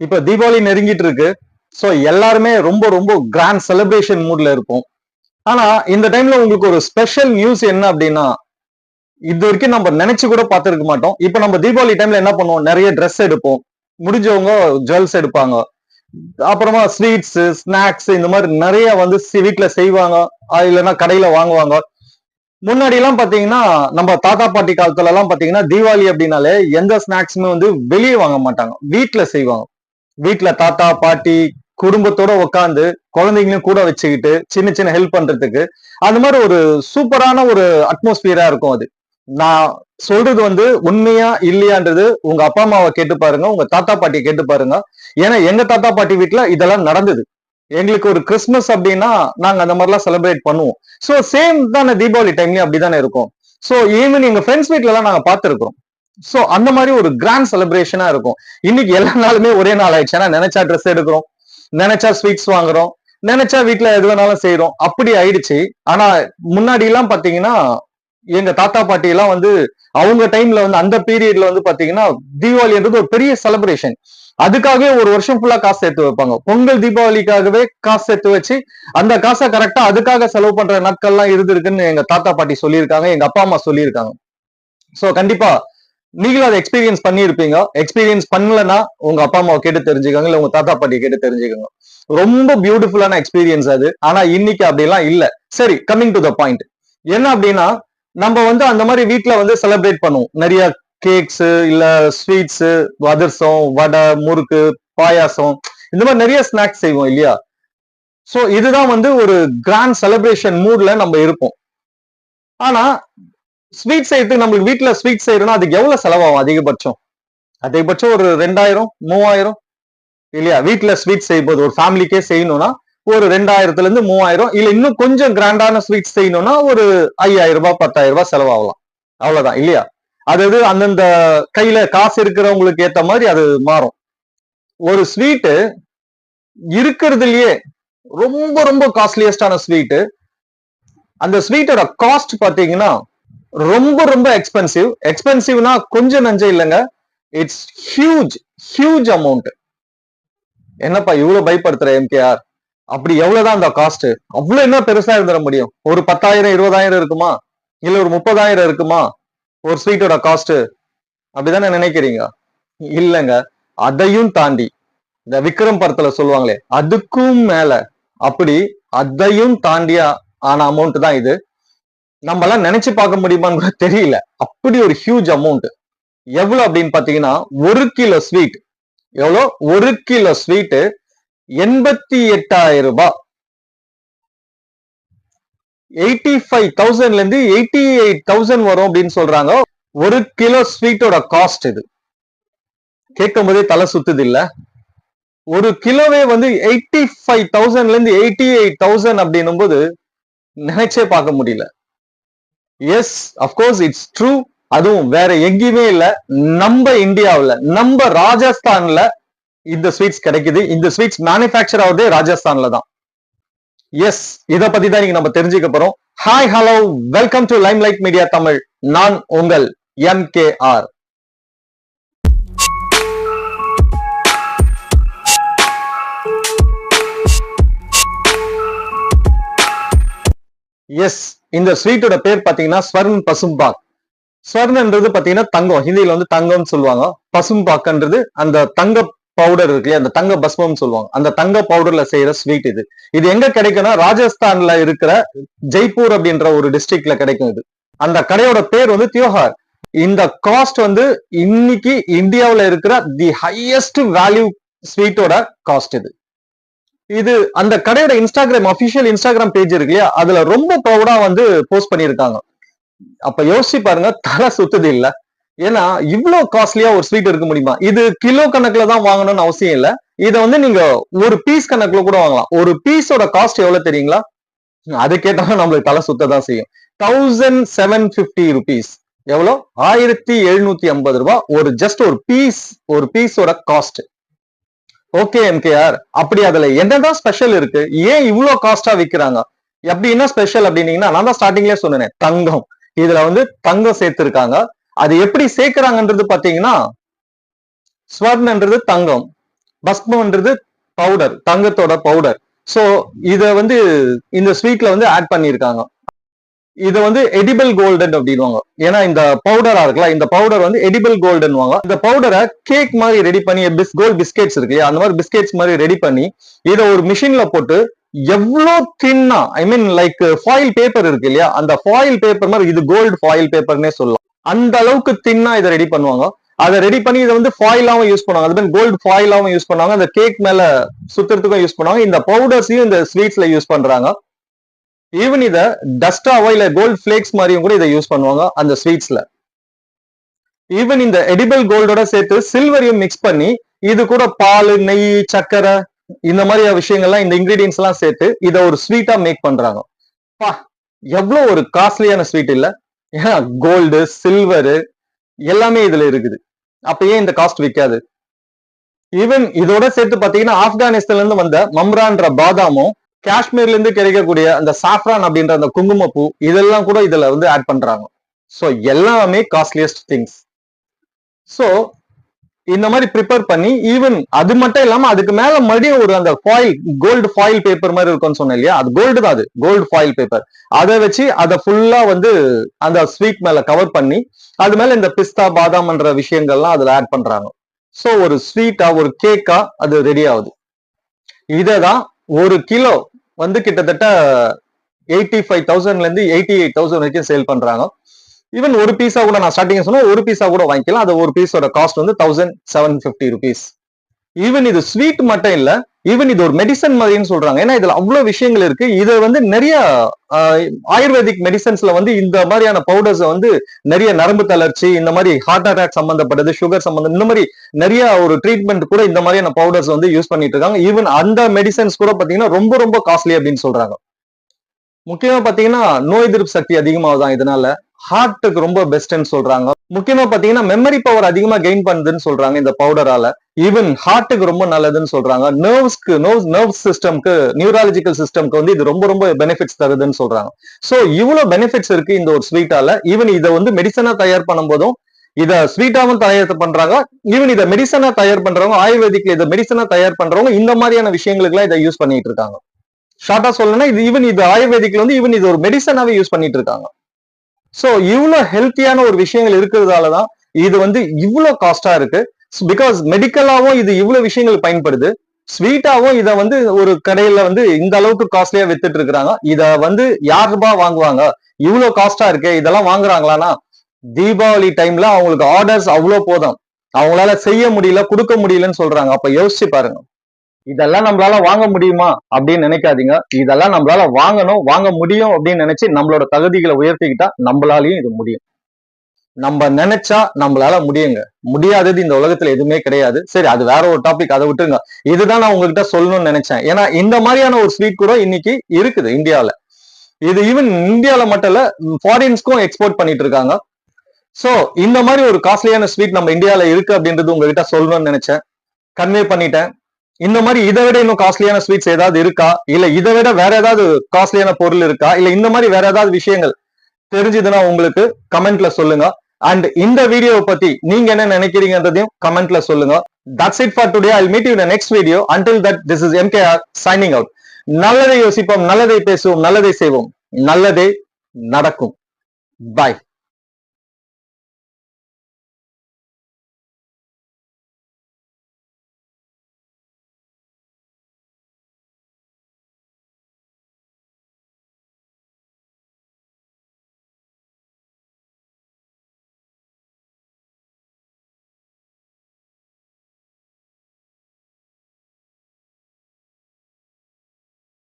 இப்ப தீபாவளி நெருங்கிட்டு இருக்கு. ஸோ எல்லாருமே ரொம்ப ரொம்ப கிராண்ட் செலிப்ரேஷன் மூட்ல இருப்போம். ஆனா இந்த டைம்ல உங்களுக்கு ஒரு ஸ்பெஷல் நியூஸ் என்ன அப்படின்னா இது வரைக்கும் நம்ம நினைச்சு கூட பார்த்துருக்க மாட்டோம். இப்ப நம்ம தீபாவளி டைம்ல என்ன பண்ணுவோம்? நிறைய ட்ரெஸ் எடுப்போம். முடிஞ்சவங்க ஜுவல்ஸ் எடுப்பாங்க. அப்புறமா ஸ்வீட்ஸ் ஸ்நாக்ஸ் இந்த மாதிரி நிறைய வந்து வீட்டுல செய்வாங்க. இல்லைன்னா கடையில வாங்குவாங்க. முன்னாடி எல்லாம் பாத்தீங்கன்னா நம்ம தாத்தா பாட்டி காலத்துல எல்லாம் பாத்தீங்கன்னா தீபாவளி அப்படின்னாலே எந்த ஸ்நாக்ஸுமே வந்து வெளியே வாங்க மாட்டாங்க. வீட்டுல செய்வாங்க. வீட்டுல தாத்தா பாட்டி குடும்பத்தோட உட்காந்து குழந்தைங்களையும் கூட வச்சுக்கிட்டு சின்ன சின்ன ஹெல்ப் பண்றதுக்கு அந்த மாதிரி ஒரு சூப்பரான ஒரு அட்மாஸ்பியரா இருக்கும் அது. நான் சொல்றது வந்து உண்மையா இல்லையான்றது உங்க அப்பா அம்மாவை கேட்டு பாருங்க உங்க தாத்தா பாட்டியை கேட்டு பாருங்க. ஏன்னா எங்க தாத்தா பாட்டி வீட்டுல இதெல்லாம் நடந்தது. எங்களுக்கு ஒரு கிறிஸ்மஸ் அப்படின்னா நாங்க அந்த மாதிரிலாம் செலிப்ரேட் பண்ணுவோம். சோ சேம் தானே தீபாவளி டைம்லயும் அப்படிதானே இருக்கும். சோ ஈவன் எங்க ஃப்ரெண்ட்ஸ் வீட்ல எல்லாம் நாங்க பார்த்திருக்கிறோம். சோ அந்த மாதிரி ஒரு கிராண்ட் செலிப்ரேஷனா இருக்கும். இன்னைக்கு எல்லா நாளுமே ஒரே நாள் ஆயிடுச்சு. ஏன்னா நினைச்சா ட்ரெஸ் எடுக்கிறோம் நினைச்சா ஸ்வீட்ஸ் வாங்குறோம் நினைச்சா வீட்ல எது வேணாலும் செய்யறோம் அப்படி ஆயிடுச்சு. ஆனா முன்னாடி எல்லாம் பாத்தீங்கன்னா எங்க தாத்தா பாட்டி எல்லாம் வந்து அவங்க டைம்ல வந்து அந்த பீரியட்ல வந்து பாத்தீங்கன்னா தீபாவளின்றது ஒரு பெரிய செலிப்ரேஷன் அதுக்காகவே ஒரு வருஷம் ஃபுல்லா காசு சேர்த்து வைப்பாங்க. பொங்கல் தீபாவளிக்காகவே காசு சேர்த்து வச்சு அந்த காசை கரெக்டா அதுக்காக செலவு பண்ற நாட்கள்லாம் இருந்திருக்குன்னு எங்க தாத்தா பாட்டி சொல்லியிருக்காங்க எங்க அப்பா அம்மா சொல்லியிருக்காங்க. சோ கண்டிப்பா நீங்களும் அதை எக்ஸ்பீரியன்ஸ் பண்ணியிருப்பீங்க. எக்ஸ்பீரியன்ஸ் பண்ணலன்னா உங்க அப்பா அம்மாவை கேட்டு தெரிஞ்சுக்கோங்க. இல்ல உங்க தாத்தா பாட்டி கேட்டு தெரிஞ்சுக்கோங்க. ரொம்ப பியூட்டிஃபுல்லான எக்ஸ்பீரியன்ஸ் அது. ஆனா இன்னைக்கு அப்படிலாம் இல்ல. சரி கம்மிங் டு த பாயிண்ட் என்ன அப்படின்னா நம்ம வந்து அந்த மாதிரி வீட்ல வந்து செலிப்ரேட் பண்ணுவோம். நிறைய கேக்ஸ் இல்ல ஸ்வீட்ஸ் அதிர்சம் வடை முறுக்கு பாயாசம். இந்த மாதிரி நிறைய ஸ்நாக்ஸ் செய்வோம் இல்லையா? சோ இதுதான் வந்து ஒரு கிராண்ட் செலிப்ரேஷன் மூட்ல நம்ம இருப்போம். ஆனா ஸ்வீட் செய்யறதுக்கு நம்மளுக்கு வீட்டுல ஸ்வீட் செய்யறோம்னா அதுக்கு எவ்வளவு செலவாகும் அதிகபட்சம்? அதிகபட்சம் ஒரு ரெண்டாயிரம் மூவாயிரம்? இல்லையா? வீட்டுல ஸ்வீட் செய்யும்போது ஒரு ஃபேமிலிக்கே செய்யணும்னா ஒரு ரெண்டாயிரத்துல இருந்து மூவாயிரம் இல்ல இன்னும் கொஞ்சம் கிராண்டான ஸ்வீட் செய்யணும்னா ஒரு ஐயாயிரம் ரூபாய் பத்தாயிரம் ரூபாய் செலவாகலாம். அவ்வளவுதான் இல்லையா? அது அது அந்தந்த கையில காசு இருக்கிறவங்களுக்கு ஏத்த மாதிரி அது மாறும். ஒரு ஸ்வீட்டு இருக்கிறதுலயே ரொம்ப ரொம்ப காஸ்ட்லியஸ்டான ஸ்வீட்டு அந்த ஸ்வீட்டோட காஸ்ட் பாத்தீங்கன்னா ரொம்ப ரொம்ப எக்ஸ்பென்சிவ் எக்ஸ்பென்சிவ்னா கொஞ்சம் நஞ்சம் இல்லைங்க. இட்ஸ் ஹியூஜ் ஹியூஜ் அமௌண்ட் என்னப்பா இவ்வளவு பயப்படுத்துற எம்கேஆர் அப்படி எவ்வளவுதான் அந்த காஸ்ட் அவ்வளவு என்ன பெருசா இருந்துட முடியும்? ஒரு பத்தாயிரம் இருபதாயிரம் இருக்குமா? இல்ல ஒரு முப்பதாயிரம் இருக்குமா? ஒரு ஸ்வீட்டோட காஸ்ட் அப்படிதானே நினைக்கிறீங்க? இல்லைங்க. அதையும் தாண்டி இந்த விக்ரம் படத்துல சொல்லுவாங்களே அதுக்கும் மேல. அப்படி அதையும் தாண்டிய ஆன அமௌண்ட் தான் இது. நம்மளாம் நினைச்சு பார்க்க முடியுமான்னு கூட தெரியல. அப்படி ஒரு ஹியூஜ் அமௌண்ட் எவ்வளவு அப்படின்னு பாத்தீங்கன்னா ஒரு கிலோ ஸ்வீட் எவ்வளோ? ஒரு கிலோ ஸ்வீட் எண்பத்தி எட்டாயிரம் ரூபாய். எயிட்டி ஃபைவ் தௌசண்ட்ல இருந்து எயிட்டி எயிட் தௌசண்ட் வரும் அப்படின்னு சொல்றாங்க. ஒரு கிலோ ஸ்வீட்டோட காஸ்ட் இது. கேட்கும் போதே தலை சுத்துது இல்ல? ஒரு கிலோவே வந்து எயிட்டி ஃபைவ் தௌசண்ட்ல இருந்து எயிட்டி எயிட் தௌசண்ட் அப்படின்னும் போது நினைச்சே பார்க்க முடியல. எஸ் அப்கோர்ஸ் இட்ஸ் ட்ரூ அதுவும் வேற எங்கேயுமே இல்ல. நம்ம இந்தியாவுல நம்ம ராஜஸ்தான்ல இந்த ஸ்வீட்ஸ் கிடைக்குது. இந்த ஸ்வீட்ஸ் மேனுஃபேக்சர் ஆகுதே ராஜஸ்தான்ல தான். எஸ் இத பத்தி தான் நீங்க நம்ம தெரிஞ்சுக்க போறோம். Hi hello welcome to lime light media Tamil நான் உங்கள் எம் கே ஆர் எஸ் இந்த ஸ்வீட்டோட பேர் பாத்தீங்கன்னா ஸ்வர்ன் பசும்பாக். ஸ்வர்ணன்றது பாத்தீங்கன்னா தங்கம். ஹிந்தியில வந்து தங்கம்னு சொல்லுவாங்க. பசும்பாக்குன்றது அந்த தங்க பவுடர் இருக்கு இல்லையா? அந்த தங்க பஸ்மம் சொல்லுவாங்க. அந்த தங்க பவுடர்ல செய்யற ஸ்வீட் இது. இது எங்க கிடைக்கும்னா ராஜஸ்தான்ல இருக்கிற ஜெய்ப்பூர் அப்படின்ற ஒரு டிஸ்ட்ரிக்ட்ல கிடைக்கும் இது. அந்த கடையோட பேர் வந்து தியோஹார். இந்த காஸ்ட் வந்து இன்னைக்கு இந்தியாவில் இருக்கிற தி ஹையஸ்ட் வேல்யூ ஸ்வீட்டோட காஸ்ட் இது. இது அந்த கடையோட இன்ஸ்டாகிராம் அபிஷியல் இன்ஸ்டாகிராம் பேஜ் இருக்கு இல்லையா? அதுல ரொம்ப ப்ரௌடா வந்து போஸ்ட் பண்ணியிருக்காங்க. அப்ப யோசிச்சு பாருங்க தலை சுத்துது இல்ல. ஏன்னா இவ்வளவு காஸ்ட்லியா ஒரு ஸ்வீட் இருக்க முடியுமா? இது கிலோ கணக்குல தான் வாங்கணும்னு அவசியம் இல்ல. இதை வந்து நீங்க ஒரு பீஸ் கணக்குல கூட வாங்கலாம். ஒரு பீஸோட காஸ்ட் எவ்வளவு தெரியுங்களா? அது கேட்டாலும் நம்மளுக்கு தலை சுத்த தான் செய்யும். தௌசண்ட் செவன் பிப்டி ருபீஸ் எவ்வளோ? ஆயிரத்தி எழுநூத்தி ஐம்பது ரூபாய். ஒரு ஜஸ்ட் ஒரு பீஸ் ஒரு பீஸோட காஸ்ட் ஓகே எம்கேஆர் அப்படி அதுல என்னதான் ஸ்பெஷல் இருக்கு? ஏன் இவ்வளவு காஸ்டா விற்கிறாங்க எப்படி என்ன ஸ்பெஷல் அப்படின்னீங்கன்னா நான் தான் ஸ்டார்டிங்லயே சொன்னேன் தங்கம். இதுல வந்து தங்கம் சேர்த்திருக்காங்க. அது எப்படி சேர்க்கிறாங்கன்றது பாத்தீங்கன்னா ஸ்வர்ணன்றது தங்கம் பஸ்மன்றது பவுடர் தங்கத்தோட பவுடர் சோ இத வந்து இந்த ஸ்வீட்ல வந்து ஆட் பண்ணியிருக்காங்க. இதை வந்து எடிபிள் கோல்டன் அப்படின்வாங்க ஏன்னா இந்த பவுடரா இருக்குல்ல இந்த பவுடர் வந்து எடிபிள் கோல்டன் வாங்க இந்த பவுடரை கேக் மாதிரி ரெடி பண்ணி பிஸ் கோல்ட் பிஸ்கெட்ஸ் இருக்கு அந்த மாதிரி பிஸ்கெட்ஸ் மாதிரி ரெடி பண்ணி இதை ஒரு மிஷின்ல போட்டு எவ்வளோ தின்னா I mean like foil paper இருக்கு இல்லையா அந்த ஃபாயில் பேப்பர் மாதிரி இது கோல்டு ஃபாயில் பேப்பர்னே சொல்லலாம். அந்த அளவுக்கு தின்னா இதை ரெடி பண்ணுவாங்க. அதை ரெடி பண்ணி இதை வந்து ஃபாயிலாவும் யூஸ் பண்ணுவாங்க. அது மாதிரி கோல்டு ஃபாயிலாவும் யூஸ் பண்ணுவாங்க. அந்த கேக் மேல சுத்துறதுக்கும் யூஸ் பண்ணுவாங்க. இந்த பவுடர்ஸையும் இந்த ஸ்வீட்ஸ்ல யூஸ் பண்றாங்க. ஈவன் இதை டஸ்டாவோ இல்லை கோல்ட் ஃபிளேக்ஸ் மாதிரியும் கூட இதை யூஸ் பண்ணுவாங்க அந்த ஸ்வீட்ஸ்ல ஈவன் இந்த எடிபிள் கோல்டோட சேர்த்து சில்வரையும் மிக்ஸ் பண்ணி இது கூட பால் நெய் சர்க்கரை இந்த மாதிரி விஷயங்கள்லாம் இந்த இன்கிரீடியன்ஸ் எல்லாம் சேர்த்து இதை ஒரு ஸ்வீட்டா மேக் பண்றாங்க. பா எவ்வளோ ஒரு காஸ்ட்லியான ஸ்வீட் இல்லை. ஏன்னா கோல்டு சில்வரு எல்லாமே இதுல இருக்குது. அப்ப ஏன் இந்த காஸ்ட் விற்காது ஈவன் இதோட சேர்த்து பாத்தீங்கன்னா ஆப்கானிஸ்தான்ல இருந்து வந்த மம்ரான்ற பாதாமும் காஷ்மீர்ல இருந்து கிடைக்கக்கூடிய அந்த சாஃப்ரான் அப்படின்ற அந்த குங்குமப்பூ இதெல்லாம் கூட இதுல வந்து ஆட் பண்றாங்க. ஸோ எல்லாமே காஸ்ட்லியஸ்ட் திங்ஸ் ஸோ இந்த மாதிரி ப்ரிப்பேர் பண்ணி ஈவன் அது மட்டும் இல்லாம அதுக்கு மேல மறுபடியும் ஒரு அந்த ஃபாயில் கோல்டு ஃபாயில் பேப்பர் மாதிரி இருக்கும்னு சொன்னேன் இல்லையா? அது கோல்டு தான் அது கோல்டு ஃபாயில் பேப்பர் அதை வச்சு அதை ஃபுல்லா வந்து அந்த ஸ்வீட் மேல கவர் பண்ணி அது மேல இந்த பிஸ்தா பாதாம்ன்ற விஷயங்கள்லாம் அதுல ஆட் பண்றாங்க. ஸோ ஒரு ஸ்வீட்டா ஒரு கேக்கா அது ரெடி ஆகுது. இததான் ஒரு கிலோ வந்து கிட்டத்தட்ட எயிட்டி ஃபைவ் தௌசண்ட்ல இருந்து எயிட்டி எயிட் தௌசண்ட் வரைக்கும் சேல் பண்றாங்க. ஈவன் ஒரு பீஸா கூட நான் ஸ்டார்டிங் சொன்னா ஒரு பீஸா கூட வாங்கிக்கலாம். அது ஒரு பீஸோட காஸ்ட் வந்து thousand seven fifty rupees even இது ஸ்வீட் மட்டும் இல்லை ஈவன் இது ஒரு மெடிசன் மாதிரின்னு சொல்றாங்க. ஏன்னா இதுல அவ்வளவு விஷயங்கள் இருக்கு. இது வந்து நிறைய ஆயுர்வேதிக் மெடிசன்ஸ்ல வந்து இந்த மாதிரியான பவுடர்ஸ் வந்து நிறைய நரம்பு தளர்ச்சி இந்த மாதிரி ஹார்ட் அட்டாக் சம்பந்தப்பட்டது சுகர் சம்பந்தம் இந்த மாதிரி நிறைய ஒரு ட்ரீட்மெண்ட் கூட இந்த மாதிரியான பவுடர்ஸ் வந்து யூஸ் பண்ணிட்டு இருக்காங்க. ஈவன் அந்த மெடிசன்ஸ் கூட பாத்தீங்கன்னா ரொம்ப ரொம்ப காஸ்ட்லி அப்படின்னு சொல்றாங்க. முக்கியமா பாத்தீங்கன்னா நோய் எதிர்ப்பு சக்தி அதிகமாகுதான் இதனால. ஹார்ட்டுக்கு ரொம்ப பெஸ்ட்ன்னு சொல்றாங்க. முக்கியமா பாத்தீங்கன்னா மெமரி பவர் அதிகமா கெயின் பண்ணுதுன்னு சொல்றாங்க இந்த பவுடரால ஈவன் ஹார்ட்டுக்கு ரொம்ப நல்லதுன்னு சொல்றாங்க. நர்வ்ஸ்க்கு நர்வ் நர்வ் சிஸ்டம்க்கு நியூராலஜிக்கல் சிஸ்டம்க்கு வந்து இது ரொம்ப ரொம்ப பெனிஃபிட்ஸ் தருதுன்னு சொல்றாங்க. சோ இவ்வளவு பெனிஃபிட்ஸ் இருக்கு இந்த ஒரு ஸ்வீட்டால ஈவன் இதை வந்து மெடிசனா தயார் பண்ணும் போதும் இத ஸ்வீட்டாவும் தயார் பண்றாங்க. ஈவன் இதை மெடிசனா தயார் பண்றவங்க ஆயுர்வேதிக்ல இதை மெடிசனா தயார் பண்றவங்க இந்த மாதிரியான விஷயங்களுக்கு எல்லாம் இதை யூஸ் பண்ணிட்டு இருக்காங்க. ஷார்ட்டா சொல்லணும்னா இது ஈவன் இது ஆயுர்வேதிக்ல வந்து ஈவன் இது ஒரு மெடிசனாவே யூஸ் பண்ணிட்டு இருக்காங்க. சோ இவ்வளவு ஹெல்த்தியான ஒரு விஷயங்கள் இருக்கிறதாலதான் இது வந்து இவ்வளவு காஸ்டா இருக்கு. பிகாஸ் மெடிக்கலாவும் இது இவ்வளவு விஷயங்கள் பயன்படுது. ஸ்வீட்டாவும் இதை வந்து ஒரு கடையில வந்து இந்த அளவுக்கு காஸ்ட்லியா வித்துட்டு இருக்கிறாங்க. இத வந்து யார் ரூபாய் வாங்குவாங்க? இவ்வளவு காஸ்டா இருக்கு இதெல்லாம் வாங்குறாங்களான்னா தீபாவளி டைம்ல அவங்களுக்கு ஆர்டர்ஸ் அவ்வளவு போதும். அவங்களால செய்ய முடியல கொடுக்க முடியலன்னு சொல்றாங்க. அப்ப யோசிச்சு பாருங்க. இதெல்லாம் நம்மளால வாங்க முடியுமா அப்படின்னு நினைக்காதீங்க. இதெல்லாம் நம்மளால வாங்கணும் வாங்க முடியும் அப்படின்னு நினைச்சு நம்மளோட தகுதிகளை உயர்த்திக்கிட்டா நம்மளாலையும் இது முடியும். நம்ம நினைச்சா நம்மளால முடியுங்க. முடியாதது இந்த உலகத்துல எதுவுமே கிடையாது. சரி அது வேற ஒரு டாபிக் அதை விட்டுருங்க. இதுதான் நான் உங்ககிட்ட சொல்லணும்னு நினைச்சேன். ஏன்னா இந்த மாதிரியான ஒரு ஸ்வீட் கூட இன்னைக்கு இருக்குது இந்தியால. இது ஈவன் இந்தியாவில மட்டும் இல்ல ஃபாரின்ஸ்க்கும் எக்ஸ்போர்ட் பண்ணிட்டு இருக்காங்க. சோ இந்த மாதிரி ஒரு காஸ்ட்லியான ஸ்வீட் நம்ம இந்தியாவில இருக்கு அப்படின்றது உங்ககிட்ட சொல்லணும்னு நினைச்சேன். கன்வே பண்ணிட்டேன். இந்த மாதிரி இதை விட இன்னும் காஸ்ட்லியான ஸ்வீட்ஸ் ஏதாவது இருக்கா? இல்ல இதை விட வேற ஏதாவது காஸ்ட்லியான பொருள் இருக்கா? இல்ல இந்த மாதிரி வேற ஏதாவது விஷயங்கள் தெரிஞ்சதுன்னா உங்களுக்கு கமெண்ட்ல சொல்லுங்க. அண்ட் இந்த வீடியோவை பத்தி நீங்க என்ன நினைக்கிறீங்கன்றதையும் கமெண்ட்ல சொல்லுங்க. That's it for today I meet you next video until that this is MKR signing out நல்லதை யோசிப்போம் நல்லதை பேசுவோம் நல்லதை செய்வோம். நல்லதே நடக்கும். பாய்